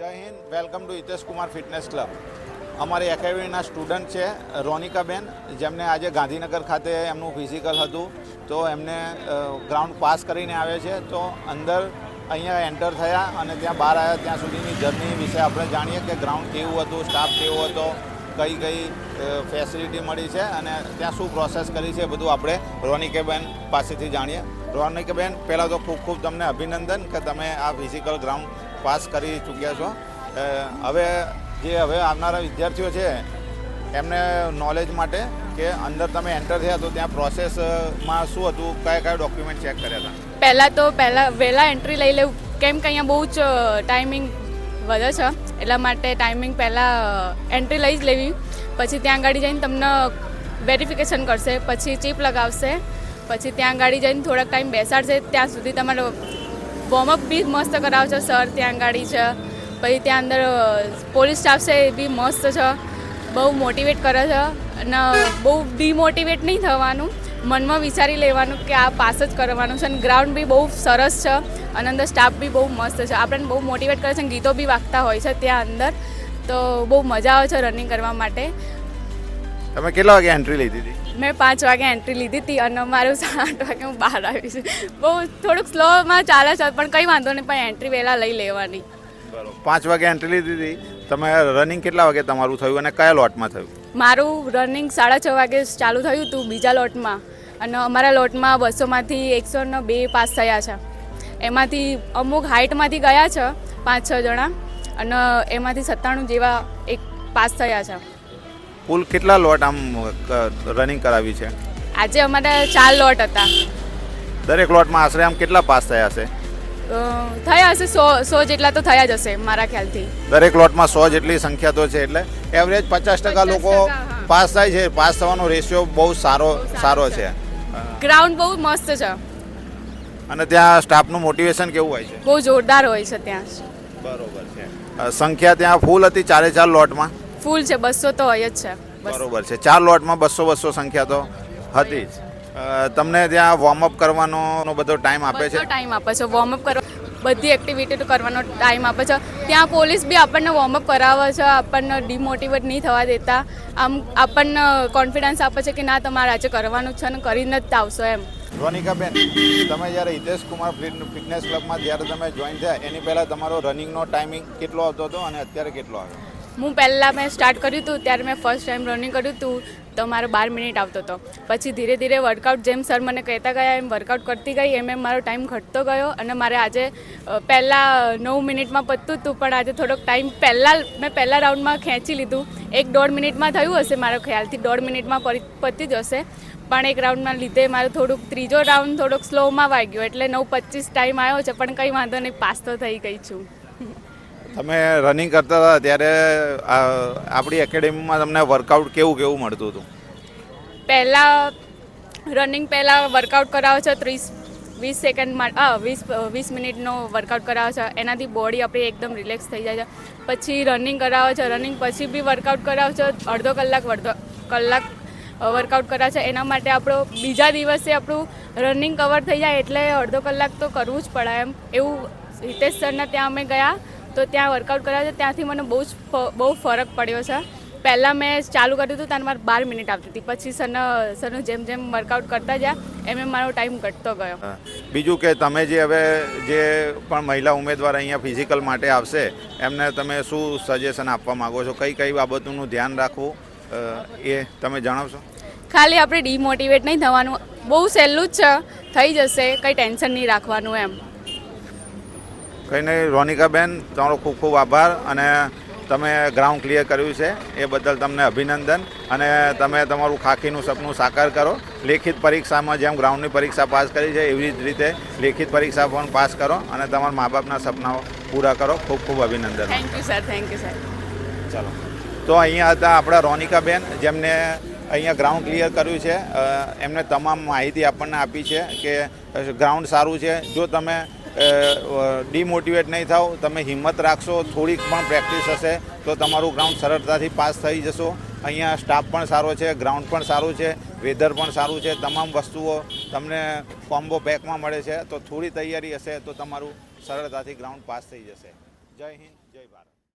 જય Hind, welcome to Hitesh Kumar fitness club. અમારી એકેડમીના સ્ટુડન્ટ છે રોનિકાબેન, જેમને આજે ગાંધીનગર ખાતે એમનું ફિઝિકલ હતું. તો એમને ગ્રાઉન્ડ પાસ કરીને આવે છે. તો અંદર અહીંયા એન્ટર થયા અને ત્યાં બહાર આવ્યા. ત્યાં સુધીની જર્ની વિશે આપણે જાણીએ કે ગ્રાઉન્ડ કેવું હતું સ્ટાફ કેવો હતો, કઈ કઈ ફેસિલિટી મળી છે અને ત્યાં શું પ્રોસેસ કરી છે બધું આપણે રોનિકાબેન પાસેથી જાણીએ. રોનિકેબેન, પહેલાં તો ખૂબ ખૂબ તમને અભિનંદન કે તમે આ ફિઝિકલ ગ્રાઉન્ડ પાસ કરી ચૂક્યા છો. હવે જે હવે આવનારા વિદ્યાર્થીઓ છે, એમને નોલેજ માટે કે અંદર તમે એન્ટર થયા તો ત્યાં પ્રોસેસમાં શું હતું, કયા કયા ડોક્યુમેન્ટ ચેક કર્યા હતા? પહેલાં તો પહેલાં વહેલા એન્ટ્રી લઈ લેવું. કેમ કે અહીંયા બહુ જ ટાઈમિંગ વધે છે. એટલા માટે ટાઈમિંગ પહેલાં એન્ટ્રી લઈ જ લેવી. પછી ત્યાં આગળ જઈને તમને વેરિફિકેશન કરશે. પછી ચીપ લગાવશે. પછી ત્યાં ગાડી જઈને થોડાક ટાઈમ બેસાડશે. ત્યાં સુધી તમારો વોર્મઅપ બી મસ્ત કરાવશે સર ત્યાં ગાડી છે. પછી ત્યાં અંદર પોલીસ સ્ટાફ છે એ બી મસ્ત છે. બહુ મોટિવેટ કરે છે. અને બહુ ડિમોટિવેટ નહીં થવાનું. મનમાં વિચારી લેવાનું કે આ પાસ જ કરવાનું છે. અને ગ્રાઉન્ડ બી બહુ સરસ છે. અને અંદર સ્ટાફ બી બહુ મસ્ત છે. આપણને બહુ મોટિવેટ કરે છે. અને ગીતો બી વાગતા હોય છે ત્યાં અંદર. તો બહુ મજા આવે છે રનિંગ કરવા માટે. તમે કેટલા વાગે એન્ટ્રી લીધી હતી? મેં પાંચ વાગે એન્ટ્રી લીધી હતી અને મારું આઠ વાગે હું બહાર આવી છું. બહુ થોડુંક સ્લોમાં ચાલે છે પણ કંઈ વાંધો નહીં પણ એન્ટ્રી વહેલા લઈ લેવાની. પાંચ વાગે એન્ટ્રી લીધી હતી. તમે રનિંગ કેટલા વાગે તમારું થયું અને કયા લોટમાં થયું? મારું રનિંગ સાડા છ વાગે ચાલુ થયું હતું બીજા લોટમાં. અને અમારા લોટમાં બસોમાંથી એકસો ને બે પાસ થયા છે. એમાંથી અમુક હાઇટમાંથી ગયા છે પાંચ છ જણા. અને એમાંથી સત્તાણું જેવા એક પાસ થયા છે. કુલ કેટલા લોટ આમ રનિંગ કરાવી છે? આજે અમારા ચાર લોટ હતા. દરેક લોટમાં આશરે આમ કેટલા પાસ થયા હશે? થયા હશે સો સો જેટલા તો થયા જ હશે મારા ખ્યાલથી. દરેક લોટમાં સો જેટલી સંખ્યા તો છે એટલે એવરેજ પચાસ ટકા લોકો પાસ થાય છે પાસ થવાનો રેશિયો બહુ સારો સારો છે. ગ્રાઉન્ડ બહુ મસ્ત છે. અને ત્યાં સ્ટાફનું મોટિવેશન કેવું હોય છે? બહુ જોરદાર હોય છે ત્યાં. બરોબર છે. સંખ્યા ત્યાં ફૂલ હતી ચારે ચાર લોટમાં? ફૂલ છે બસો તો હોય જ છે. બરોબર છે. ચાર લોટમાં બસો બસો સંખ્યા તો હતી જ. તમને ત્યાં વોર્મઅપ કરવાનો બધો ટાઈમ આપે છે? ટાઈમ આપે છે. વોર્મઅપ કરવા બધી એક્ટિવિટી કરવાનો ટાઈમ આપે છે. ત્યાં પોલીસ બી આપણને વોર્મઅપ કરાવે છે. આપણને ડિમોટિવેટ નહીં થવા દેતા. આમ આપણને કોન્ફિડન્સ આપે છે કે ના તમારે આજે કરવાનું છે ને કરીને જ આવશો એમ. રોનિકાબેન તમે જ્યારે હિતેશ કુમાર ફિટનેસ ક્લબમાં જ્યારે તમે જોઈન થયા એની પહેલાં તમારો રનિંગનો ટાઈમિંગ કેટલો આવતો હતો અને અત્યારે કેટલો આવે હું પહેલાં મેં સ્ટાર્ટ કર્યું હતું, ત્યારે મેં ફર્સ્ટ ટાઈમ રનિંગ કર્યું હતું, તો મારો બાર મિનિટ આવતો હતો. પછી ધીરે ધીરે વર્કઆઉટ જેમ સર મને કહેતા ગયા, એમ વર્કઆઉટ કરતી ગઈ, એમ એમ મારો ટાઈમ ઘટતો ગયો અને મારે આજે પહેલાં નવ મિનિટમાં પતતું હતું, પણ આજે થોડોક ટાઈમ પહેલાં, મેં પહેલાં રાઉન્ડમાં ખેંચી લીધું. એક દોઢ મિનિટમાં થયું હશે મારો ખ્યાલથી, દોઢ મિનિટમાં પતી જ હશે પણ એક રાઉન્ડના લીધે મારો થોડુંક, ત્રીજો રાઉન્ડ થોડોક સ્લોમાં વાગ્યો, એટલે નવ પચીસ ટાઈમ આવ્યો છે, પણ કંઈ વાંધો નહીં, પાસ તો થઈ ગઈ છું. તમે રનિંગ કરતા હતા ત્યારે આપણી એકેડેમીમાં તમને વર્કઆઉટ કેવું કેવું મળતું હતું? પહેલાં રનિંગ પહેલાં વર્કઆઉટ કરાવે છે ત્રીસ, વીસ સેકન્ડમાં વીસ વીસ મિનિટનો વર્કઆઉટ કરાવે છે. એનાથી બોડી આપણી એકદમ રિલેક્સ થઈ જાય છે. પછી રનિંગ કરાવે છે. રનિંગ પછી બી વર્કઆઉટ કરાવો છે. અડધો કલાક અડધો કલાક વર્કઆઉટ કરાવે છે. એના માટે આપણો બીજા દિવસે આપણું રનિંગ કવર થઈ જાય એટલે અડધો કલાક તો કરવું જ પડે એમ. એવું હિતેશ સરના ત્યાં અમે ગયા. તો ત્યાં વર્કઆઉટ કર્યા છે. ત્યાંથી મને બહુ જ બહુ ફરક પડ્યો છે. પહેલાં મેં ચાલુ કર્યું હતું ત્યારે મારે બાર મિનિટ આવતી હતી. પછી સરનો સરનું જેમ જેમ વર્કઆઉટ કરતા ગયા એમ એમ મારો ટાઈમ ઘટતો ગયો. બીજું કે તમે જે હવે જે પણ મહિલા ઉમેદવાર અહીંયા ફિઝિકલ માટે આવશે એમને તમે શું સજેશન આપવા માગો છો? કઈ કઈ બાબતોનું ધ્યાન રાખવું એ તમે જણાવશો? ખાલી આપણે ડિમોટિવેટ નહીં થવાનું. બહુ સહેલું જ છે. થઈ જશે. કંઈ ટેન્શન નહીં રાખવાનું એમ. કંઈ નહીં રોનિકાબેન તમારો ખૂબ ખૂબ આભાર અને તમે ગ્રાઉન્ડ ક્લિયર કર્યું છે. એ બદલ તમને અભિનંદન અને તમે તમારું ખાખીનું સપનું સાકાર કરો. લેખિત પરીક્ષામાં જેમ ગ્રાઉન્ડની પરીક્ષા પાસ કરી છે એવી જ રીતે લેખિત પરીક્ષા પણ પાસ કરો અને તમારા મા બાપના સપનાઓ પૂરા કરો. ખૂબ ખૂબ અભિનંદન. Thank you sir thank you sir ચાલો. તો અહીંયા હતા આપણા રોનિકાબેન જેમને અહીંયા ગ્રાઉન્ડ ક્લિયર કર્યું છે. એમને તમામ માહિતી આપણને આપી છે કે ગ્રાઉન્ડ સારું છે. જો તમે ડિમોટિવેટ નહીં થાવ તમે હિંમત રાખશો, થોડીક પણ પ્રેક્ટિસ હશે, તો તમારું ગ્રાઉન્ડ સરળતાથી પાસ થઈ જશો. અહીંયા સ્ટાફ પણ સારો છે ગ્રાઉન્ડ પણ સારું છે વેધર પણ સારું છે, તમામ વસ્તુઓ તમને કોમ્બો પેકમાં મળે છે. તો થોડી તૈયારી હશે, તો તમારું સરળતાથી ગ્રાઉન્ડ પાસ થઈ જશે. જય હિન્દ, જય ભારત.